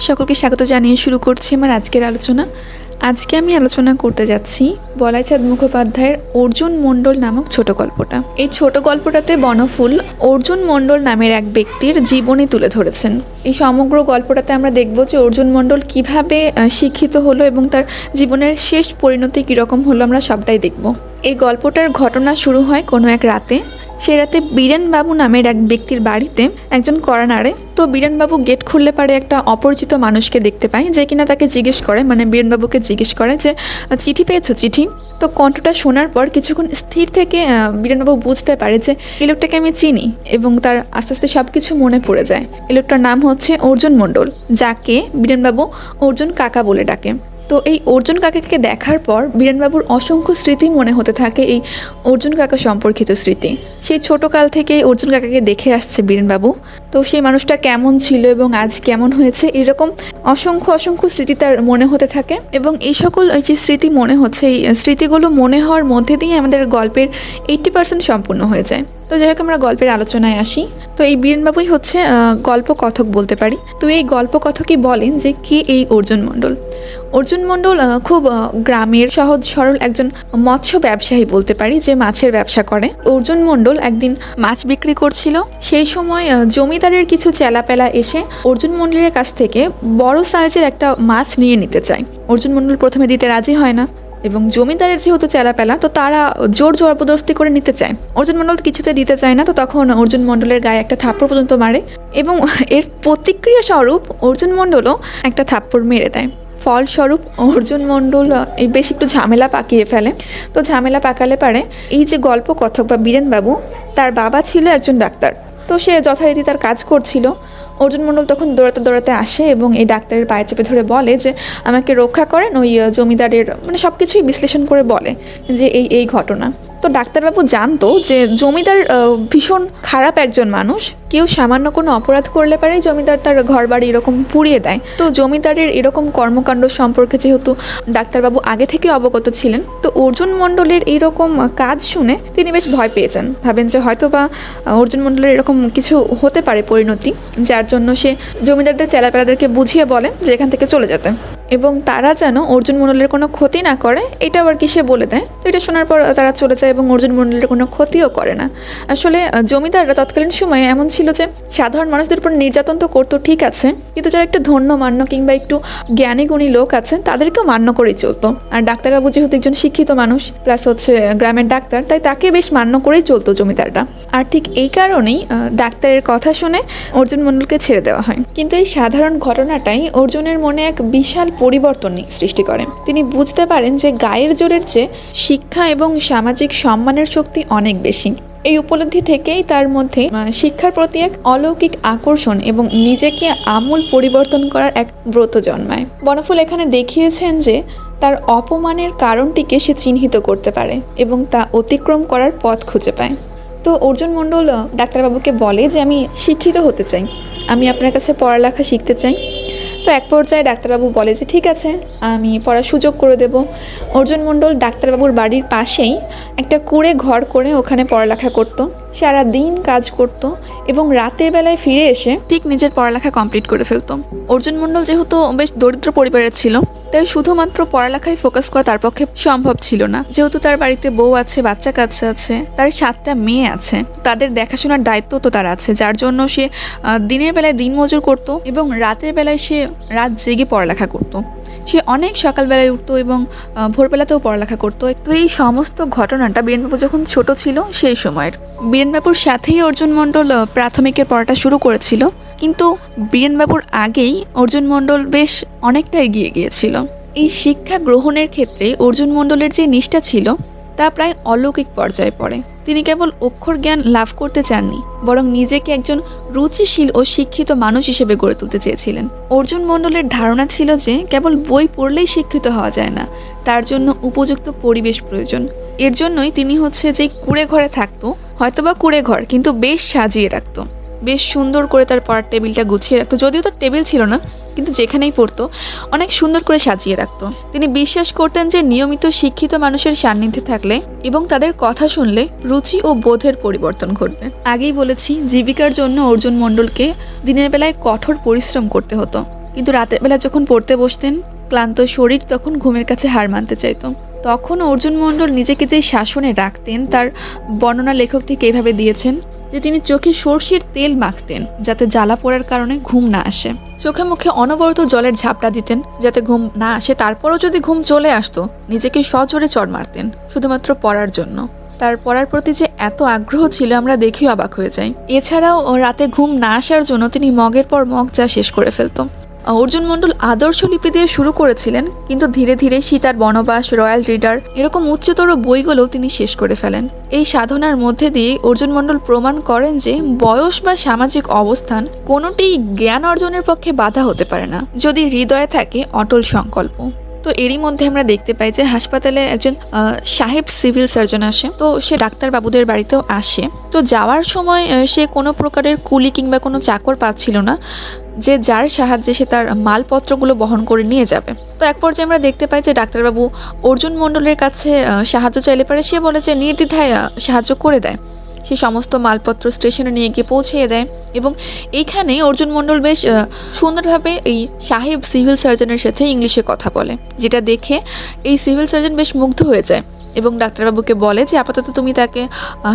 সকলকে স্বাগত জানিয়ে শুরু করছি আমার আজকের আলোচনা। আজকে আমি আলোচনা করতে যাচ্ছি বলাইচাঁদ মুখোপাধ্যায়ের অর্জুন মণ্ডল নামক ছোট গল্পটা। এই ছোট গল্পটাতে বনফুল অর্জুন মণ্ডল নামের এক ব্যক্তির জীবনী তুলে ধরেছেন। এই সমগ্র গল্পটাতে আমরা দেখব যে অর্জুন মণ্ডল কীভাবে শিক্ষিত হলো এবং তার জীবনের শেষ পরিণতি কীরকম হলো আমরা সবটাই দেখব। এই গল্পটার ঘটনা শুরু হয় কোনো এক রাতে। সে রাতে বীরেনবাবু নামের এক ব্যক্তির বাড়িতে একজন কড়া নাড়ে তো বীরেনবাবু গেট খুললে পারে একটা অপরিচিত মানুষকে দেখতে পায় যে কিনা তাকে জিজ্ঞেস করে মানে বীরেনবাবুকে জিজ্ঞেস করে যে চিঠি পেয়েছ চিঠি? তো কণ্ঠটা শোনার পর কিছুক্ষণ স্থির থেকে বীরেনবাবু বুঝতে পারে যে এই লোকটাকে আমি চিনি এবং তার আস্তে আস্তে সব কিছু মনে পড়ে যায়। এই লোকটার নাম হচ্ছে অর্জুন মণ্ডল, যাকে বীরেনবাবু অর্জুন কাকা বলে ডাকে। তো এই অর্জুন কাকাকে দেখার পর বীরেনবাবুর অসংখ্য স্মৃতি মনে হতে থাকে এই অর্জুন কাকা সম্পর্কিত স্মৃতি। সেই ছোটকাল থেকে অর্জুন কাকাকে দেখে আসছে বীরেনবাবু। তো সেই মানুষটা কেমন ছিল এবং আজ কেমন হয়েছে এরকম অসংখ্য অসংখ্য স্মৃতি তার মনে হতে থাকে এবং এই সকল ওই যে স্মৃতি মনে হচ্ছে, এই স্মৃতিগুলো মনে হওয়ার মধ্যে দিয়ে আমাদের গল্পের এইট্টি পার্সেন্ট সম্পূর্ণ হয়ে যায়। তো যাই হোক, আমরা গল্পের আলোচনায় আসি। তো এই বীরেনবাবুই হচ্ছে গল্প কথক বলতে পারি। তো এই গল্প কথকই বলেন যে কে এই অর্জুন মণ্ডল? অর্জুন মণ্ডল খুব গ্রামের সহজ সরল একজন মৎস্য ব্যবসায়ী বলতে পারি যে মাছের ব্যবসা করে। অর্জুন মণ্ডল একদিন মাছ বিক্রি করছিল। সেই সময় জমিদারের কিছু চেলাপেলা এসে অর্জুন মণ্ডলের কাছ থেকে বড় সাইজের একটা মাছ নিয়ে নিতে চায়। অর্জুন মণ্ডল প্রথমে দিতে রাজি হয় না এবং জমিদারের যেহেতু চেলাপেলা, তো তারা জোর জবরদস্তি করে নিতে চায়। অর্জুন মণ্ডল কিছুতে দিতে চায় না, তো তখন অর্জুন মণ্ডলের গায়ে একটা থাপ্পড় পর্যন্ত মারে এবং এর প্রতিক্রিয়া স্বরূপ অর্জুন মণ্ডলও একটা থাপ্পড় মেরে দেয়। ফলস্বরূপ অর্জুন মণ্ডল বেশ একটু ঝামেলা পাকিয়ে ফেলে। তো ঝামেলা পাকালে পারে এই যে গল্প কথক বা বীরেনবাবু, তার বাবা ছিল একজন ডাক্তার। তো সে যথারীতি তার কাজ করছিল। অর্জুন মণ্ডল তখন দৌড়াতে দৌড়াতে আসে এবং এই ডাক্তারের পায়ে চেপে ধরে বলে যে, আমাকে রক্ষা করেন ওই জমিদারের মানে সব কিছুই বিশ্লেষণ করে বলে যে, এই এই ঘটনা। তো ডাক্তারবাবু জানতো যে জমিদার ভীষণ খারাপ একজন মানুষ। কেউ সামান্য কোনো অপরাধ করলে পারে জমিদার তার ঘর বাড়ি এরকম পুড়িয়ে দেয়। তো জমিদারের এরকম কর্মকাণ্ড সম্পর্কে যেহেতু ডাক্তারবাবু আগে থেকে অবগত ছিলেন, তো অর্জুন মণ্ডলের এইরকম কাজ শুনে তিনি বেশ ভয় পেয়েছেন। ভাবেন যে হয়তো বা অর্জুন মণ্ডলের এরকম কিছু হতে পারে পরিণতি, যার জন্য সে জমিদারদের চেলাপেলাদেরকে বুঝিয়ে বলে যে এখান থেকে চলে যেতে। এবং তারা যেন অর্জুন মণ্ডলের কোনো ক্ষতি না করে, এটা আবার কি সে বলে দেয়? তো এটা শোনার পর তারা চলে যায় এবং অর্জুন মণ্ডলের কোনো ক্ষতিও করে না। আসলে জমিদাররা তৎকালীন সময়ে এমন ছিল যে, সাধারণ মানুষদের উপর নির্যাতন তো করতো, ঠিক আছে, কিন্তু যারা একটু ধন্য মান্য কিংবা একটু জ্ঞানী গুণী লোক আছেন তাদেরকেও মান্য করেই চলতো। আর ডাক্তারবাবু যেহেতু একজন শিক্ষিত মানুষ প্লাস হচ্ছে গ্রামের ডাক্তার, তাই তাকে বেশ মান্য করেই চলতো জমিদাররা। আর ঠিক এই কারণেই ডাক্তারের কথা শুনে অর্জুন মণ্ডলকে ছেড়ে দেওয়া হয়। কিন্তু এই সাধারণ ঘটনাটাই অর্জুনের মনে এক বিশাল পরিবর্তন সৃষ্টি করে তিনি বুঝতে পারেন যে গায়ের জোরের চেয়ে শিক্ষা এবং সামাজিক সম্মানের শক্তি অনেক বেশি। এই উপলব্ধি থেকেই তার মধ্যে শিক্ষার প্রতি এক অলৌকিক আকর্ষণ এবং নিজেকে আমূল পরিবর্তন করার এক ব্রত জন্মায়। বনফুল এখানে দেখিয়েছেন যে তার অপমানের কারণটিকে সে চিহ্নিত করতে পারে এবং তা অতিক্রম করার পথ খুঁজে পায়। তো অর্জুন মণ্ডল, ডাক্তারবাবুকে বলে যে, আমি শিক্ষিত হতে চাই। আমি আপনার কাছে পড়ালেখা শিখতে চাই। এক পর্যায়ে ডাক্তারবাবু বলে যে, ঠিক আছে, আমি পড়ার সুযোগ করে দেব। অর্জুন মণ্ডল ডাক্তারবাবুর বাড়ির পাশেই একটা কুড়ে ঘর করে ওখানে পড়ালেখা করত। সারা দিন কাজ করত এবং রাতের বেলায় ফিরে এসে ঠিক নিজের পড়ালেখা কমপ্লিট করে ফেলত। অর্জুন মণ্ডল যেহেতু বেশ দরিদ্র পরিবারের ছিল তাই শুধুমাত্র পড়ালেখায় ফোকাস করা তার পক্ষে সম্ভব ছিল না। যেহেতু তার বাড়িতে বউ আছে, বাচ্চা কাচ্চা আছে, তার সাতটা মেয়ে আছে, তাদের দেখাশোনার দায়িত্ব তো তার আছে, যার জন্য সে দিনের বেলায় দিন মজুর করতো এবং রাতের বেলায় সে রাত জেগে পড়ালেখা করতো। সে অনেক সকালবেলায় উঠতো এবং ভোরবেলাতেও পড়ালেখা করতো। তো এই সমস্ত ঘটনাটা বীরেনবাবু যখন ছোট ছিল সেই সময়ের। বীরেনবাবুর সাথেই অর্জুন মণ্ডল প্রাথমিকের পড়াটা শুরু করেছিল। কিন্তু বীরেনবাবুর আগেই অর্জুন মণ্ডল বেশ অনেকটা এগিয়ে গিয়েছিল। এই শিক্ষা গ্রহণের ক্ষেত্রে অর্জুন মণ্ডলের যে নিষ্ঠা ছিল, তা প্রায় অলৌকিক পর্যায়ে পড়ে। তিনি কেবল অক্ষর জ্ঞান লাভ করতে চাননি, বরং নিজেকে একজন রুচিশীল ও শিক্ষিত মানুষ হিসেবে গড়ে তুলতে চেয়েছিলেন। অর্জুন মণ্ডলের ধারণা ছিল যে, কেবল বই পড়লেই শিক্ষিত হওয়া যায় না, তার জন্য উপযুক্ত পরিবেশ প্রয়োজন। এর জন্যই তিনি হচ্ছে যে কুড়ে ঘরে থাকতো, হয়তোবা কুড়ে ঘর, কিন্তু বেশ সাজিয়ে রাখতো। বেশ সুন্দর করে তার পড়ার টেবিলটা গুছিয়ে রাখতো। যদিও তার টেবিল ছিল না, কিন্তু যেখানেই পড়তো, অনেক সুন্দর করে সাজিয়ে রাখতো। তিনি বিশ্বাস করতেন যে নিয়মিত শিক্ষিত মানুষের সান্নিধ্যে থাকলে এবং তাদের কথা শুনলে রুচি ও বোধের পরিবর্তন ঘটবে। আগেই বলেছি, জীবিকার জন্য অর্জুন মণ্ডলকে দিনের বেলায় কঠোর পরিশ্রম করতে হতো। কিন্তু রাতের বেলা যখন পড়তে বসতেন, ক্লান্ত শরীর তখন ঘুমের কাছে হার মানতে চাইতো। তখন অর্জুন মণ্ডল নিজেকে যে শাসনে রাখতেন, তার বর্ণনা লেখক ঠিক এইভাবে দিয়েছেন যে তিনি চোখে সর্ষের তেল মাখতেন, যাতে জ্বালা পড়ার কারণে ঘুম না আসে। চোখে মুখে অনবরত জলের ঝাপটা দিতেন, যাতে ঘুম না আসে। তারপরও যদি ঘুম চলে আসতো, নিজেকে সজোরে চর মারতেন, শুধুমাত্র পড়ার জন্য। তার পড়ার প্রতি যে এত আগ্রহ ছিল, আমরা দেখেই অবাক হয়ে যাই। এছাড়াও রাতে ঘুম না আসার জন্য তিনি মগের পর মগ চা শেষ করে ফেলতো। অর্জুন মণ্ডল আদর্শ লিপি দিয়ে শুরু করেছিলেন, কিন্তু ধীরে ধীরে সীতার বনবাস, রয়্যাল রিডার, এরকম উচ্চতর বইগুলোও তিনি শেষ করে ফেলেন। এই সাধনার মধ্যে দিয়ে অর্জুন মণ্ডল প্রমাণ করেন যে বয়স বা সামাজিক অবস্থান কোনোটি জ্ঞান অর্জনের পক্ষে বাধা হতে পারে না, যদি হৃদয়ে থাকে অটল সংকল্প। তো এরই মধ্যে আমরা দেখতে পাই যে হাসপাতালে একজন সাহেব সিভিল সার্জন আসে। তো সে ডাক্তারবাবুদের বাড়িতেও আসে। তো যাওয়ার সময় সে কোনো প্রকারের কুলি কিংবা কোনো চাকর পাচ্ছিল না, যে যার সাহায্যে সে তার মালপত্রগুলো বহন করে নিয়ে যাবে। তো এক পর্যায়ে আমরা দেখতে পাই যে ডাক্তারবাবু অর্জুন মণ্ডলের কাছে সাহায্য চাইলে পারে। সে বলে যে নির্দ্বিধায় সাহায্য করে দেয়। সে সমস্ত মালপত্র স্টেশনে নিয়ে গিয়ে পৌঁছিয়ে দেয় এবং এইখানে অর্জুন মণ্ডল বেশ সুন্দরভাবে এই সাহেব সিভিল সার্জনের সাথে ইংলিশে কথা বলে, যেটা দেখে এই সিভিল সার্জন বেশ মুগ্ধ হয়ে যায় এবং ডাক্তারবাবুকে বলে যে, আপাতত তুমি তাকে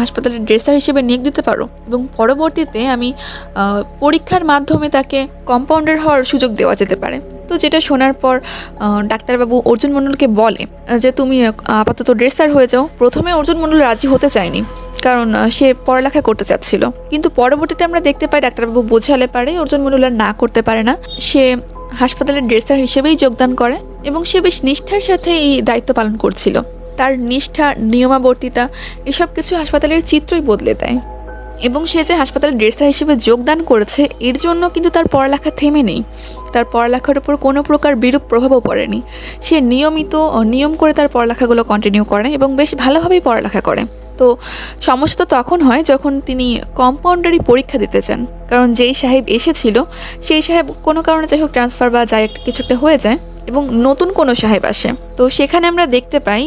হাসপাতালের ড্রেসার হিসেবে নিয়োগ দিতে পারো এবং পরবর্তীতে আমি পরীক্ষার মাধ্যমে তাকে কম্পাউন্ডার হওয়ার সুযোগ দেওয়া যেতে পারে। তো যেটা শোনার পর ডাক্তারবাবু অর্জুন মণ্ডলকে বলে যে তুমি আপাতত ড্রেসার হয়ে যাও। প্রথমে অর্জুন মণ্ডল রাজি হতে চায়নি। কারণ সে পড়ালেখা করতে চাচ্ছিল। কিন্তু পরবর্তীতে আমরা দেখতে পাই ডাক্তারবাবু বোঝালে পারে অর্জুন মণ্ডল আর না করতে পারে না। সে হাসপাতালের ড্রেসার হিসেবেই যোগদান করে এবং সে বেশ নিষ্ঠার সাথে এই দায়িত্ব পালন করছিল। তার নিষ্ঠা, নিয়মাবর্তিতা, এসব কিছু হাসপাতালের চিত্রই বদলে দেয়। এবং সে যে হাসপাতালের ড্রেসার হিসেবে যোগদান করেছে, এর জন্য কিন্তু তার পড়ালেখা থেমে নেই। তার পড়ালেখার উপর কোনো প্রকার বিরূপ প্রভাবও পড়েনি। সে নিয়মিত নিয়ম করে তার পড়ালেখাগুলো কন্টিনিউ করে এবং বেশ ভালোভাবেই পড়ালেখা করে। তো সমস্যা তো তখন হয় যখন তিনি কম্পাউন্ডারি পরীক্ষা দিতে চান। কারণ যেই সাহেব এসেছিল, সেই সাহেব কোনো কারণে যাই হোক ট্রান্সফার বা যাই একটা কিছু একটা হয়ে যায় এবং নতুন কোনো সাহেব আসে। তো সেখানে আমরা দেখতে পাই,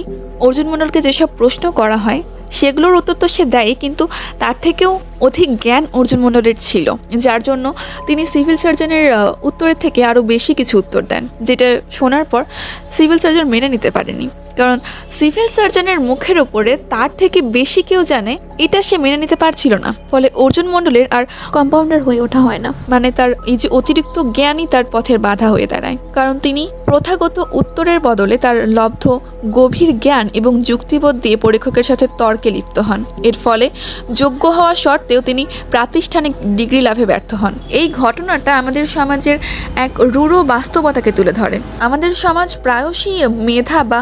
অর্জুন মণ্ডলকে যেসব প্রশ্ন করা হয়, সেগুলোর উত্তর তো সে দেয়, কিন্তু তার থেকেও অধিক জ্ঞান অর্জুন মণ্ডলের ছিল, যার জন্য তিনি সিভিল সার্জনের উত্তরের থেকে আরও বেশি কিছু উত্তর দেন, যেটা শোনার পর সিভিল সার্জন মেনে নিতে পারেনি। কারণ সিভিল সার্জনের মুখের ওপরে তার থেকে বেশি কেউ জানে এটা সে মেনে নিতে পারছিল না। ফলে অর্জুন মণ্ডলের আর কম্পাউন্ডার হয়ে ওঠা হয় না। মানে তার এই যে অতিরিক্ত জ্ঞানই তার পথের বাধা হয়ে দাঁড়ায়। কারণ তিনি প্রথাগত উত্তরের বদলে তার লব্ধ, গভীর জ্ঞান এবং যুক্তিবোধ দিয়ে পরীক্ষকের সাথে তর্কে লিপ্ত হন। এর ফলে যোগ্য হওয়া সত্ত্বেও তিনি প্রাতিষ্ঠানিক ডিগ্রি লাভে ব্যর্থ হন। এই ঘটনাটা আমাদের সমাজের এক রূঢ় বাস্তবতাকে তুলে ধরে। আমাদের সমাজ প্রায়শই মেধা বা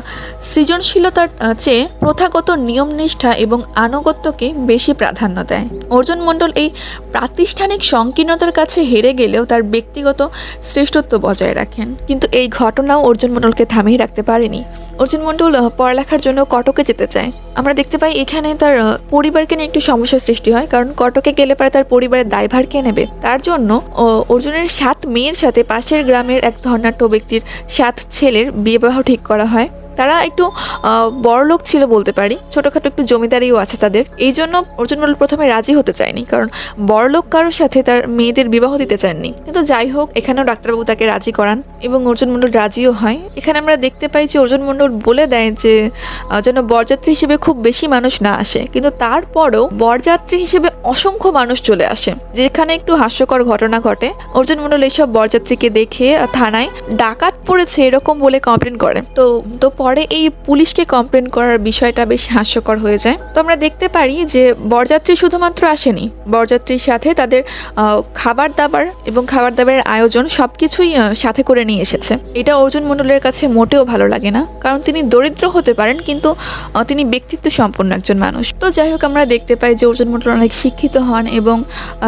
সৃজনশীলতার চেয়ে প্রথাগত নিয়মনিষ্ঠা এবং আনুগত্যকে বেশি প্রাধান্য দেয়। অর্জুন মণ্ডল এই প্রাতিষ্ঠানিক সংকীর্ণতার কাছে হেরে গেলেও তার ব্যক্তিগত শ্রেষ্ঠত্ব বজায় রাখেন। কিন্তু এই ঘটনাও অর্জুন মণ্ডলকে থামিয়ে রাখতে পারেনি। অর্জুন মণ্ডল পড়ালেখার জন্য কটকে যেতে চায়। আমরা দেখতে পাই এখানে তার পরিবারকে নিয়ে একটু সমস্যার সৃষ্টি হয়, কারণ কটকে গেলে পরে তার পরিবারের দায়ভার কে নেবে? তার জন্য অর্জুনের সাত মেয়ের সাথে পাশের গ্রামের এক ধর্নাঢ্য ব্যক্তির সাত ছেলের বিবাহ ঠিক করা হয়। তারা একটু বড় লোক ছিল বলতে পারি, ছোটখাটো একটু জমিদারিও আছে তাদের। এই জন্য অর্জুন মণ্ডল প্রথমে রাজি হতে চায়নি, কারণ বড় লোক কারোর সাথে তার মেয়েদের বিবাহ দিতে চাননি। কিন্তু যাই হোক, এখানেও ডাক্তারবাবু তাকে রাজি করান এবং অর্জুন মণ্ডল রাজিও হয়। এখানে আমরা দেখতে পাই যে অর্জুন মণ্ডল বলে দেয় যে যেন বরযাত্রী হিসেবে খুব বেশি মানুষ না আসে। কিন্তু তারপরও বরযাত্রী হিসেবে অসংখ্য মানুষ চলে আসে। যেখানে একটু হাস্যকর ঘটনা ঘটে। অর্জুন মণ্ডল এইসব বরযাত্রীকে দেখে থানায় ডাকাত পড়েছে এরকম বলে কমপ্লেন করে। তো তো পরে এই পুলিশকে কমপ্লেন করার বিষয়টা বেশ হাস্যকর হয়ে যায়। তো আমরা দেখতে পারি যে বরযাত্রী শুধুমাত্র আসেনি, বরযাত্রীর সাথে তাদের খাবার দাবার এবং খাবার দাবারের আয়োজন সব কিছুই সাথে করে নিয়ে এসেছে। এটা অর্জুন মণ্ডলের কাছে মোটেও ভালো লাগে না, কারণ তিনি দরিদ্র হতে পারেন কিন্তু তিনি ব্যক্তিত্ব সম্পন্ন একজন মানুষ। তো যাই হোক, আমরা দেখতে পাই যে অর্জুন মণ্ডল অনেক শিক্ষিত হন এবং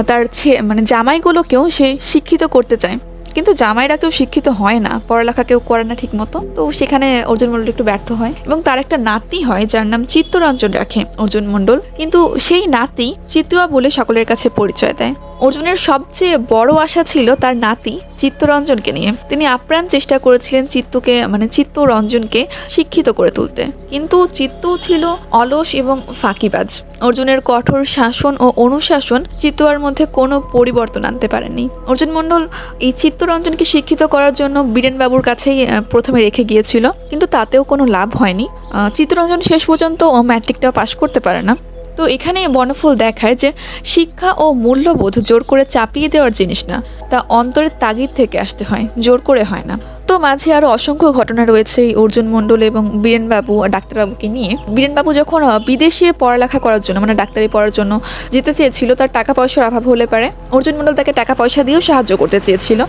তার মানে জামাইগুলোকেও সে শিক্ষিত করতে চায়। কিন্তু জামাইরা কেউ শিক্ষিত হয় না, পড়ালেখা কেউ করে না ঠিক মতো। তো সেখানে অর্জুন মন্ডল একটু ব্যর্থ হয় এবং তার একটা নাতি হয় যার নাম চিত্তরঞ্জন রাখে অর্জুন মন্ডল কিন্তু সেই নাতি চিতুয়া বলে সকলের কাছে পরিচয় দেয়। অর্জুনের সবচেয়ে বড় আশা ছিল তার নাতি চিত্তরঞ্জনকে নিয়ে। তিনি আপ্রাণ চেষ্টা করেছিলেন চিত্তকে মানে চিত্তরঞ্জনকে শিক্ষিত করে তুলতে। কিন্তু চিত্তও ছিল অলস এবং ফাঁকিবাজ। অর্জুনের কঠোর শাসন ও অনুশাসন চিত্তয়ার মধ্যে কোনো পরিবর্তন আনতে পারেনি অর্জুন মণ্ডল এই চিত্তরঞ্জনকে শিক্ষিত করার জন্য বীরেনবাবুর কাছেই প্রথমে রেখে গিয়েছিল। কিন্তু তাতেও কোনো লাভ হয়নি। চিত্তরঞ্জন শেষ পর্যন্ত ও ম্যাট্রিকটাও পাশ করতে পারে না। তো এখানে বনফুল দেখায় যে শিক্ষা ও মূল্যবোধ জোর করে চাপিয়ে দেওয়ার জিনিস না, তা অন্তরের তাগিদ থেকে আসতে হয়, জোর করে হয় না। তো মাঝে আরও অসংখ্য ঘটনা রয়েছে এই অর্জুন মণ্ডল এবং বীরেনবাবু ডাক্তারবাবুকে নিয়ে। বীরেনবাবু যখন বিদেশে পড়ালেখা করার জন্য মানে ডাক্তারি পড়ার জন্য যেতে চেয়েছিল, তার টাকা পয়সার অভাব হলে পারে। অর্জুন মণ্ডল তাকে টাকা পয়সা দিয়েও সাহায্য করতে চেয়েছিল।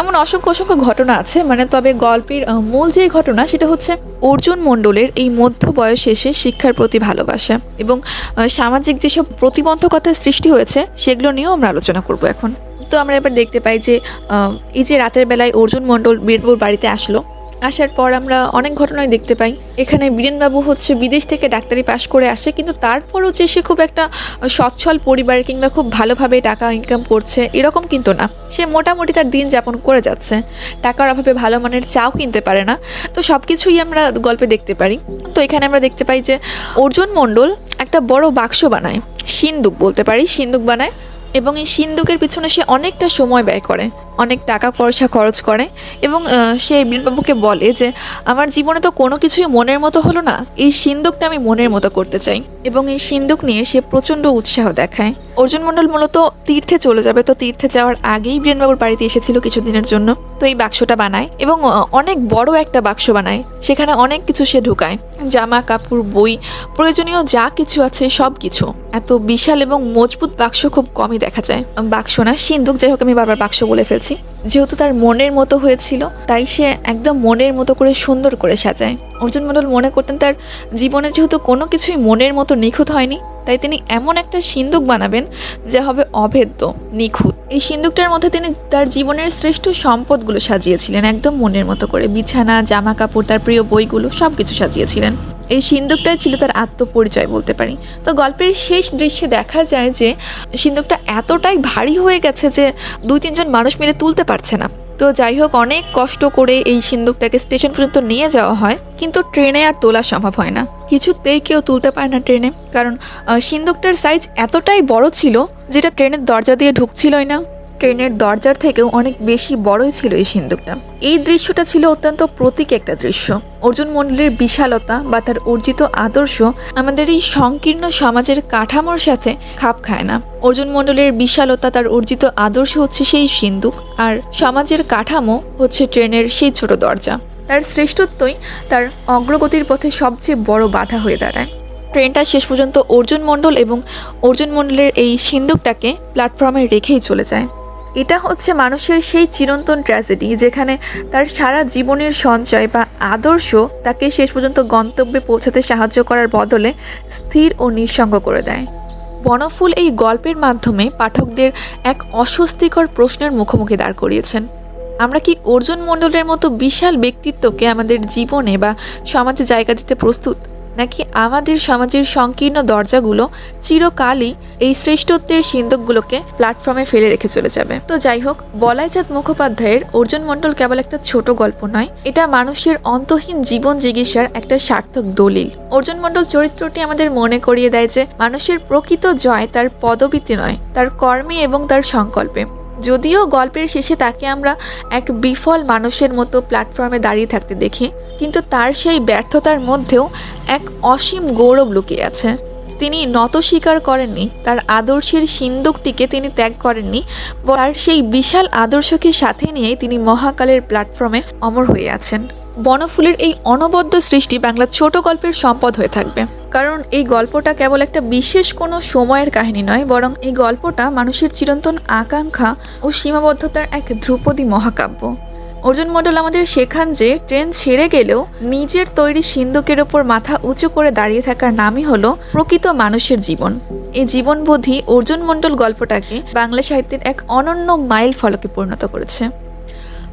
এমন অসংখ্য অসংখ্য ঘটনা আছে মানে তবে গল্পের মূল যে ঘটনা সেটা হচ্ছে অর্জুন মণ্ডলের এই মধ্য বয়স এসে শিক্ষার প্রতি ভালোবাসা এবং সামাজিক যেসব প্রতিবন্ধকতার সৃষ্টি হয়েছে, সেগুলো নিয়েও আমরা আলোচনা করব এখন। তো আমরা এবার দেখতে পাই যে এই যে রাতের বেলায় অর্জুন মণ্ডল বীরবাবুর বাড়িতে আসলো। আসার পর আমরা অনেক ঘটনাই দেখতে পাই। এখানে বীরেনবাবু হচ্ছে বিদেশ থেকে ডাক্তারি পাশ করে আসে, কিন্তু তারপরও যে সে খুব একটা সচ্ছল পরিবার কিংবা খুব ভালোভাবে টাকা ইনকাম করছে, এরকম কিন্তু না। সে মোটামুটি তার দিন যাপন করে যাচ্ছে। টাকার অভাবে ভালো মানের চাও কিনতে পারে না। তো সব কিছুই আমরা গল্পে দেখতে পারি। তো এখানে আমরা দেখতে পাই যে, অর্জুন মণ্ডল একটা বড় বাক্স বানায়। সিন্দুক বলতে পারি, সিন্দুক বানায়। এবং এই সিন্দুকের পিছনে সে অনেকটা সময় ব্যয় করে। অনেক টাকা পয়সা খরচ করে এবং সে বীরবাবুকে বলে যে, আমার জীবনে তো কোনো কিছুই মনের মতো হলো না। এই সিন্দুকটা আমি মনের মতো করতে চাই। এবং এই সিন্দুক নিয়ে সে প্রচণ্ড উৎসাহ দেখায়। অর্জুন মণ্ডল মূলত তীর্থে চলে যাবে। তো তীর্থে যাওয়ার আগেই বীরেনবাবুর বাড়িতে এসেছিল কিছুদিনের জন্য। তো এই বাক্সটা বানায় এবং অনেক বড় একটা বাক্স বানায়। সেখানে অনেক কিছু সে ঢুকায়। জামা, কাপড়, বই, প্রয়োজনীয় যা কিছু আছে সব কিছু। এত বিশাল এবং মজবুত বাক্স খুব কমই দেখা যায়। বাক্স না, সিন্দুক, যাই হোক আমি বারবার বাক্স বলে ফেলছি। যেহেতু তার মনের মতো হয়েছিল, তাই সে একদম মনের মতো করে সুন্দর করে সাজায়। অর্জুন মণ্ডল মনে করতেন তার জীবনে যেহেতু কোনো কিছুই মনের মতো নিখুঁত হয়নি, তাই তিনি এমন একটা সিন্দুক বানাবেন যা হবে অভেদ্য, নিখুঁত। এই সিন্দুকটার মধ্যে তিনি তার জীবনের শ্রেষ্ঠ সম্পদগুলো সাজিয়েছিলেন, একদম মনের মতো করে। বিছানা জামা কাপড় তার প্রিয় বইগুলো সব কিছু সাজিয়েছিলেন। এই সিন্দুকটাই ছিল তার আত্মপরিচয় বলতে পারি। তো গল্পের শেষ দৃশ্যে দেখা যায় যে সিন্দুকটা এতটাই ভারী হয়ে গেছে যে দুই তিনজন মানুষ মিলে তুলতে পারছে না। তো যাই হোক, অনেক কষ্ট করে এই সিন্দুকটাকে স্টেশন পর্যন্ত নিয়ে যাওয়া হয়, কিন্তু ট্রেনে আর তোলা সম্ভব হয় না। কিছুতেই কেউ তুলতে পারে না ট্রেনে, কারণ সিন্দুকটার সাইজ এতটাই বড় ছিল যেটা ট্রেনের দরজা দিয়ে ঢুকছিলই না। ট্রেনের দরজার থেকেও অনেক বেশি বড়ই ছিল এই সিন্দুকটা। এই দৃশ্যটা ছিল অত্যন্ত প্রতীক একটা দৃশ্য। অর্জুন মণ্ডলের বিশালতা বা তার অর্জিত আদর্শ আমাদের এই সংকীর্ণ সমাজের কাঠামোর সাথে খাপ খায় না। অর্জুন মণ্ডলের বিশালতা, তার অর্জিত আদর্শ হচ্ছে সেই সিন্দুক আর সমাজের কাঠামো হচ্ছে ট্রেনের সেই ছোট দরজা। তার শ্রেষ্ঠত্বই তার অগ্রগতির পথে সবচেয়ে বড় বাধা হয়ে দাঁড়ায়। ট্রেনটা শেষ পর্যন্ত অর্জুন মণ্ডল এবং অর্জুন মণ্ডলের এই সিন্দুকটাকে প্ল্যাটফর্মে রেখেই চলে যায়। এটা হচ্ছে মানুষের সেই চিরন্তন ট্র্যাজেডি যেখানে তার সারা জীবনের সঞ্চয় বা আদর্শ তাকে শেষ পর্যন্ত গন্তব্যে পৌঁছাতে সাহায্য করার বদলে স্থির ও নিঃসঙ্গ করে দেয়। বনফুল এই গল্পের মাধ্যমে পাঠকদের এক অস্বস্তিকর প্রশ্নের মুখোমুখি দাঁড় করিয়েছেন। আমরা কি অর্জুন মণ্ডলের মতো বিশাল ব্যক্তিত্বকে আমাদের জীবনে বা সমাজে জায়গা দিতে প্রস্তুত? নাকি আমাদের সমাজের সংকীর্ণ দরজাগুলো চিরকালই এই শ্রেষ্ঠত্বের সিন্দুকগুলোকে প্ল্যাটফর্মে ফেলে রেখে চলে যাবে। তো যাই হোক বলাইচাঁদ মুখোপাধ্যায়ের অর্জুন মণ্ডল কেবল একটা ছোট গল্প নয়, এটা মানুষের অন্তহীন জীবন জিজ্ঞাসার একটা সার্থক দলিল। অর্জুন মণ্ডল চরিত্রটি আমাদের মনে করিয়ে দেয় যে, মানুষের প্রকৃত জয় তার পদবীতে নয়, তার কর্মে এবং তার সংকল্পে। যদিও গল্পের শেষে তাকে আমরা এক বিফল মানুষের মতো প্ল্যাটফর্মে দাঁড়িয়ে থাকতে দেখি কিন্তু তার সেই ব্যর্থতার মধ্যেও এক অসীম গৌরব লুকিয়ে আছে। তিনি নত স্বীকার করেননি, তার আদর্শের সিন্দুকটিকে তিনি ত্যাগ করেননি তার সেই বিশাল আদর্শকে সাথে নিয়ে তিনি মহাকালের প্ল্যাটফর্মে অমর হয়ে আছেন। বনফুলের এই অনবদ্য সৃষ্টি বাংলার ছোট গল্পের সম্পদ হয়ে থাকবে। কারণ এই গল্পটা কেবল একটা বিশেষ কোনো সময়ের কাহিনী নয়, বরং এই গল্পটা মানুষের চিরন্তন আকাঙ্ক্ষা ও সীমাবদ্ধতার এক ধ্রুপদী মহাকাব্য। অর্জুন মণ্ডল আমাদের শেখান যে ট্রেন ছেড়ে গেলেও নিজের তৈরি সিন্ধুকের ওপর মাথা উঁচু করে দাঁড়িয়ে থাকার নামই হলো প্রকৃত মানুষের জীবন। এই জীবনবোধি অর্জুন মণ্ডল গল্পটাকে বাংলা সাহিত্যের এক অনন্য মাইল ফলকে পরিণত করেছে।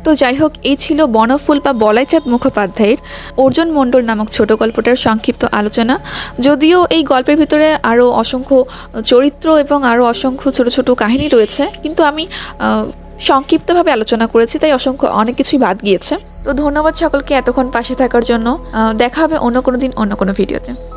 তো যাই হোক, এই ছিল বনফুল বা বলাইচাঁদ মুখোপাধ্যায়ের অর্জুন মণ্ডল নামক ছোট গল্পটার সংক্ষিপ্ত আলোচনা। যদিও এই গল্পের ভিতরে আরও অসংখ্য চরিত্র এবং আরও অসংখ্য ছোট ছোট কাহিনী রয়েছে, কিন্তু আমি সংক্ষিপ্তভাবে আলোচনা করেছি, তাই অসংখ্য অনেক কিছুই বাদ গিয়েছে। তো ধন্যবাদ সকলকে এতক্ষণ পাশে থাকার জন্য। দেখা হবে অন্য কোনো দিন, অন্য কোনো ভিডিওতে।